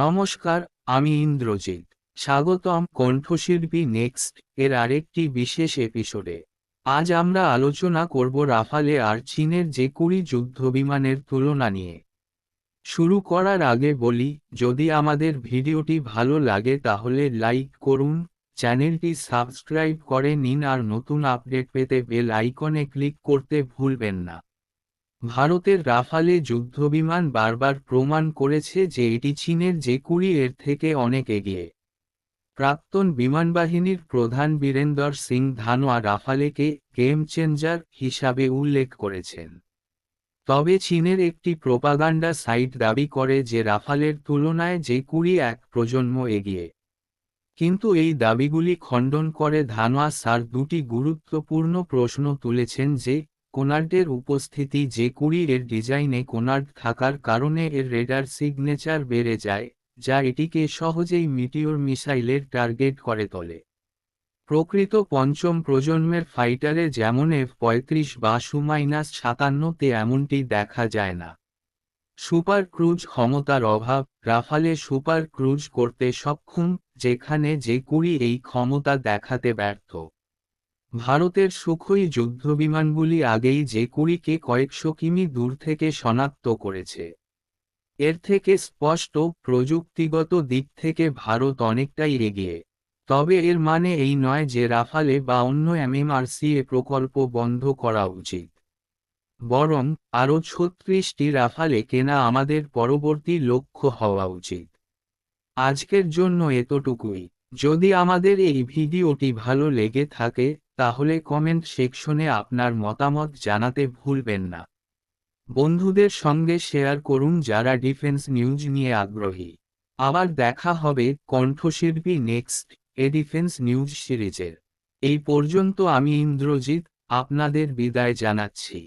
নমস্কার, আমি ইন্দ্রজিৎ। স্বাগতম কণ্ঠশিল্পী নেক্সট এর আরেকটি বিশেষ এপিসোডে। আজ আমরা আলোচনা করব রাফালে আর চীনের যে কুড়ি যুদ্ধবিমানের তুলনা নিয়ে। শুরু করার আগে বলি, যদি আমাদের ভিডিওটি ভালো লাগে তাহলে লাইক করুন, চ্যানেলটি সাবস্ক্রাইব করে নিন আর নতুন আপডেট পেতে বেল আইকনে ক্লিক করতে ভুলবেন না। ভারতের রাফালে যুদ্ধবিমান বারবার প্রমাণ করেছে যে এটি চীনের যে কুড়ি এর থেকে অনেক এগিয়ে। প্রাক্তন বিমানবাহিনীর প্রধান বীরেন্দর সিং ধানোয়া রাফালেকে গেম চেঞ্জার হিসাবে উল্লেখ করেছেন। তবে চীনের একটি প্রোপাগান্ডা সাইট দাবি করে যে রাফালের তুলনায় যে কুড়ি এক প্রজন্ম এগিয়ে। কিন্তু এই দাবিগুলি খণ্ডন করে ধানোয়া স্যার দুটি গুরুত্বপূর্ণ প্রশ্ন তুলেছেন যে কোনার্ডের উপস্থিতি যে কুড়ি এর ডিজাইনে কোনার্ড থাকার কারণে এর রেডার সিগনেচার বেড়ে যায়, যা এটিকে সহজেই মিটিওর মিসাইলের টার্গেট করে তোলে। প্রকৃত পঞ্চম প্রজন্মের ফাইটারে যেমন এফ পঁয়ত্রিশ বা সু মাইনাস সাতান্নতে এমনটি দেখা যায় না। সুপার ক্রুজ ক্ষমতার অভাব, রাফালে সুপার ক্রুজ করতে সক্ষম, যেখানে যে কুড়ি এই ক্ষমতা দেখাতে ব্যর্থ। ভারতের সুখই যুদ্ধবিমানগুলি আগেই যে কুড়িকে কয়েকশো কিমি দূর থেকে শনাক্ত করেছে। এর থেকে স্পষ্ট প্রযুক্তিগত দিক থেকে ভারত অনেকটাই এগিয়ে। তবে এর মানে এই নয় যে রাফালে বা অন্য এমএমআরসিএ প্রকল্প বন্ধ করা উচিত। বরং আরও ছত্রিশটি রাফালে কেনা আমাদের পরবর্তী লক্ষ্য হওয়া উচিত। আজকের জন্য এতটুকুই। যদি আমাদের এই ভিডিওটি ভালো লেগে থাকে তাহলে কমেন্ট সেকশনে আপনার মতামত জানাতে ভুলবেন না। বন্ধুদের সঙ্গে শেয়ার করুন যারা ডিফেন্স নিউজ নিয়ে আগ্রহী। আবার দেখা হবে কণ্ঠশিল্পী নেক্সট এ ডিফেন্স নিউজ সিরিজের এই পর্যন্ত আমি ইন্দ্রজিৎ, আপনাদের বিদায় জানাচ্ছি।